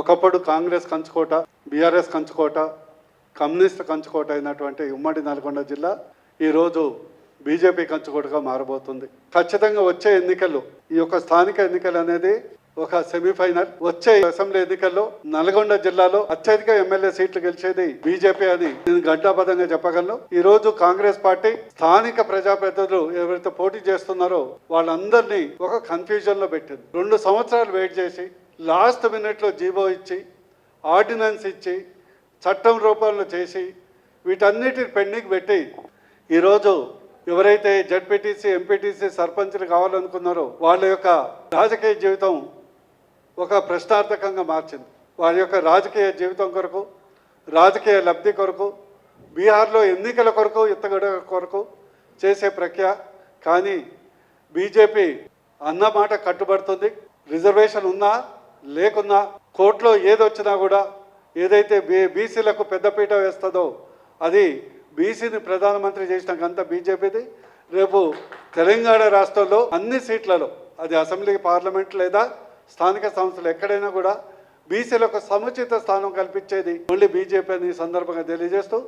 ఒకప్పుడు కాంగ్రెస్ కంచుకోట బీఆర్ఎస్ కంచుకోట కమ్యూనిస్ట్ కంచుకోట అయినటువంటి ఉమ్మడి నల్గొండ జిల్లా ఈరోజు బీజేపీ కంచుకోటగా మారబోతుంది. ఖచ్చితంగా వచ్చే ఎన్నికలు ఈ యొక్క స్థానిక ఎన్నికలు అనేది ఒక సెమీఫైనల్. వచ్చే అసెంబ్లీ ఎన్నికల్లో నల్గొండ జిల్లాలో అత్యధిక ఎమ్మెల్యే సీట్లు గెలిచేది బీజేపీ అని నేను గంటాబద్ధంగా చెప్పగలను. ఈ రోజు కాంగ్రెస్ పార్టీ స్థానిక ప్రజాప్రతినిధులు ఎవరైతే పోటీ చేస్తున్నారో వాళ్ళందరినీ ఒక కన్ఫ్యూజన్లో పెట్టింది. రెండు సంవత్సరాలు వెయిట్ చేసి లాస్ట్ మినిట్లో జీవో ఇచ్చి ఆర్డినెన్స్ ఇచ్చి చట్టం రూపంలో చేసి వీటన్నిటిని పెండింగ్ పెట్టి ఈరోజు ఎవరైతే జడ్పీటీసీ ఎంపీటీసీ సర్పంచ్లు కావాలనుకున్నారో వాళ్ళ యొక్క రాజకీయ జీవితం ఒక ప్రశ్నార్థకంగా మార్చింది. వారి యొక్క రాజకీయ జీవితం కొరకు రాజకీయ లబ్ధి కొరకు బీహార్లో ఎన్నికల కొరకు ఎత్తగడ కొరకు చేసే ప్రక్రియ. కానీ బీజేపీ అన్నమాట కట్టుబడుతుంది. రిజర్వేషన్ ఉన్నా లేకున్నా కోర్టులో ఏదొచ్చినా కూడా ఏదైతే బీ బీసీలకు పెద్దపీట వేస్తుందో అది బీసీని ప్రధానమంత్రి చేసిన బీజేపీది. రేపు తెలంగాణ రాష్ట్రంలో అన్ని సీట్లలో అది అసెంబ్లీ పార్లమెంట్ లేదా స్థానిక సంస్థలు ఎక్కడైనా కూడా బీసీలకు సముచిత స్థానం కల్పించేది ఓన్లీ బీజేపీ అని సందర్భంగా తెలియజేస్తూ